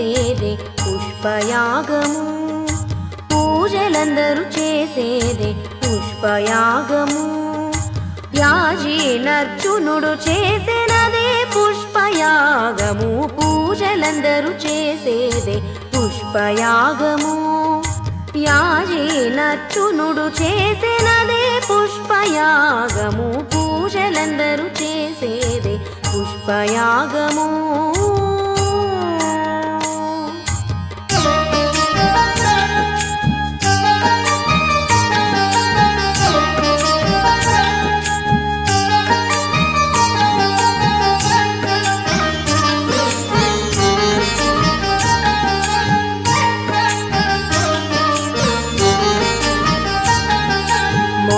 చేసేదే పుష్పయాగము. పూజలందరూ చేసేదే పుష్పయాగము. యాజీ నర్చునుడు చేసినదే పుష్పయాగము. పూజలందరూ చేసేదే పుష్పయాగము. యాజీ నర్చునుడు చేసినదే పుష్పయాగము. పూజలందరూ చేసేదే పుష్పయాగము.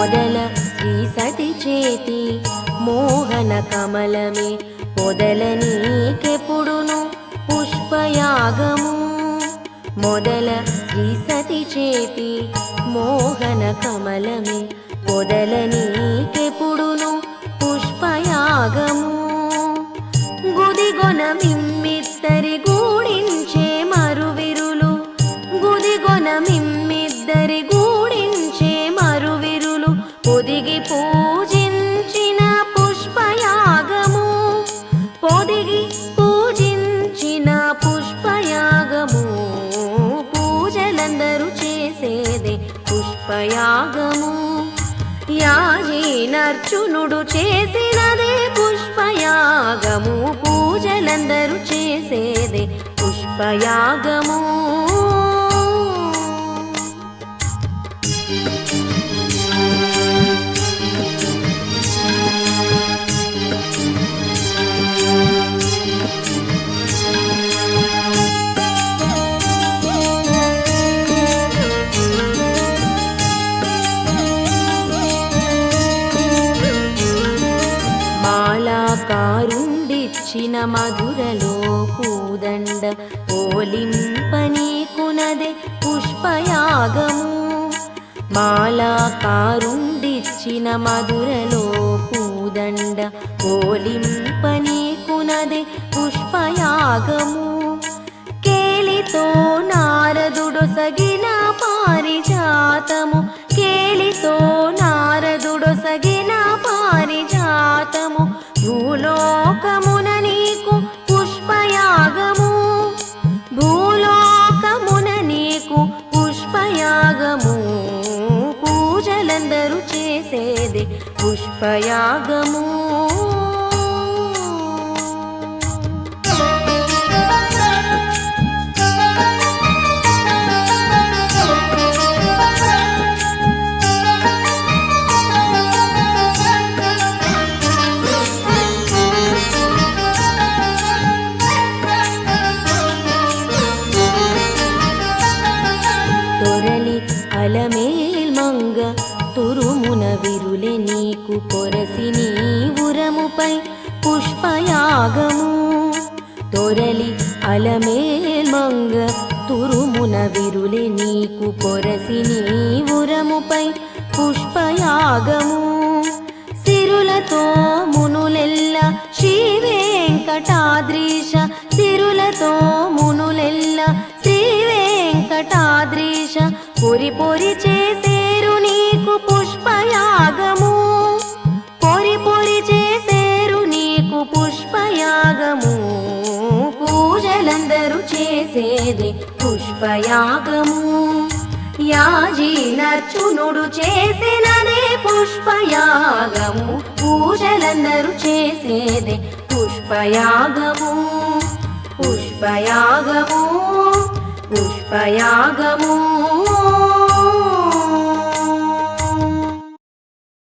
మొదల శ్రీ సతి చేతి మోహన కమలమే మొదల నీకెప్పుడును పుష్పయాగము. మొదల శ్రీ సతి చేతి మోహన కమలమే మొదల నీకెప్పుడును పుష్పయాగము. గుదిగొన మిమ్మిద్దరి గూడించే మరువిరులు గుదిగొన మిమ్మిద్దరి పుష్పయాగము. యాజీ నర్చునుడు చేసినదే పుష్పయాగము. పూజలందరూ చేసేదే పుష్పయాగము. మధురలో పూదండ ఓలింపనీకునదే పుష్పయాగము. మాలాకారుండిచ్చిన మధురలో పూదండ ఓలింపనీకునదే పుష్పయాగము. కేలితో నారదుడొసగిన పారిజాతము. కేలితో నారదుడొసగిన పారిజాతము. భూలోకము పూజలందరూ చేసేదే పుష్పయాగము. తొరలి అలమేల్ మంగ తురుమున విరులె నీకు పొరసి నీ ఉరముపై పుష్పయాగము. తొరలి అలమేల్మంగ తురుమున విరులె నీకు పొరసి నీ ఉరముపై పుష్పయాగము. సిరులతో మునులెల్ల శ్రీ వెంకటాద్రీశ సిరులతో మునులెల్ల శ్రీ వెంకటాద్రీశ పొరి పొరి చే పుష్పయాగము. యాజీ నర్చునుడు చేసినదే పుష్పయాగము. పూజలందరూ చేసేదే పుష్పయాగము. పుష్పయాగము పుష్పయాగము.